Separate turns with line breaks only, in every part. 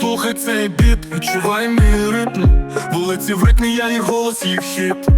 Слухай цей біт, відчувай мій ритм. Вулиці в ритмі, я і голос їх хіт.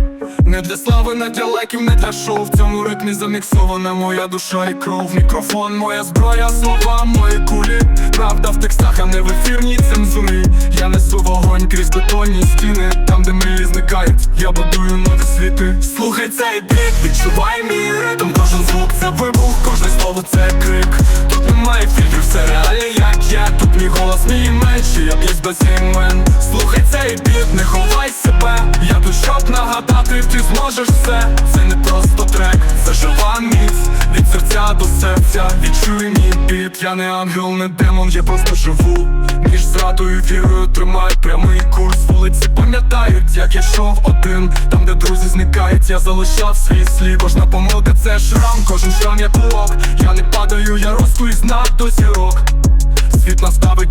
Не для слави, не для лайків, не для шоу. В цьому ритмі заміксована моя душа і кров. Мікрофон, моя зброя, слова, мої кулі. Правда в текстах, а не в ефірній цензурі. Я несу вогонь крізь бетонні стіни. Там, де мрії зникають, я будую нові світи. Слухай цей біт, відчувай мій ритм. Кожен звук це вибух, кожне слово це крик. Тут немає фільтрів, все реальне, як я Тут мій голос, мій меч, я б'юсь без імен. Слухай цей біт, не ховай себе. Я тут щоб нагадати, ти зможеш все. Це не просто трек, це жива міць. Від серця до серця, відчуй мій біт. Я не ангел, не демон, я просто живу. Між зрадою вірою тримай прямий курс. Вулиці пам'ятають, як я йшов один. Там, де друзі зникають, я залишав свій слід. Кожна помилка це шрам, кожен шрам як урок Я не падаю, я росту і знак до зірок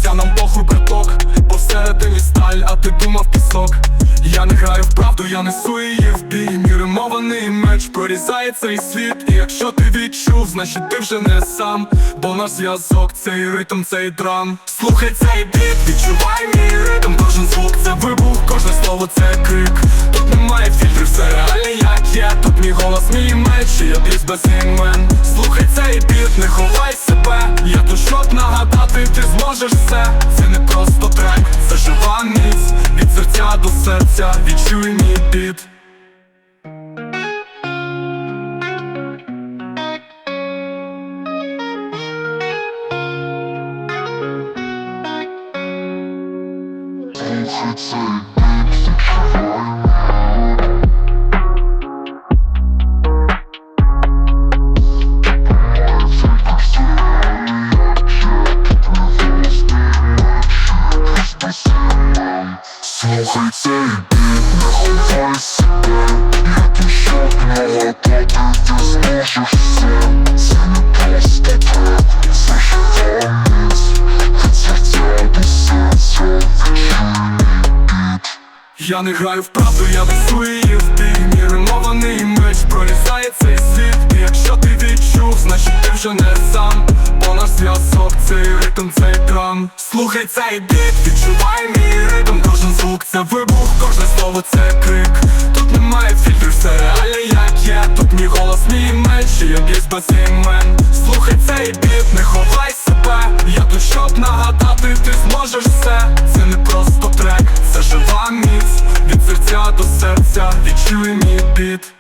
А нам похуй браток Посередині сталь, а ти думав пісок. Я не граю в правду, я несу її в бій. Мій римований меч прорізає цей світ. І якщо ти відчув, значить ти вже не сам. Бо наш зв'язок, цей ритм, цей драм. Слухай цей біт, відчувай мій ритм. Кожен звук це вибух, кожне слово це крик імен Слухай цей біт, не ховай себе. Я тут щоб нагадати, ти зможеш все. Це не просто трек, це жива міць. Від серця до серця, відчуй мій біт Слухай
цей біт, відчувай
Я не граю в правду, я несу її в бій римований меч прорізає цей світ. І якщо ти відчув, значить ти вже не сам. Бо наш зв'язок, цей ритм, цей драм. Слухай цей біт, відчувай мій ритм. Кожен звук, це вибух, кожне слово це крик. Тут немає фільтрів, все реально як є Тут мій голос, мій меч, чи якийсь без імен Слухай цей біт, не ховай себе. Я тут щоб нагадати, ти зможеш все. Це не просто трек, це жива міць. Від серця до серця відчуй мій біт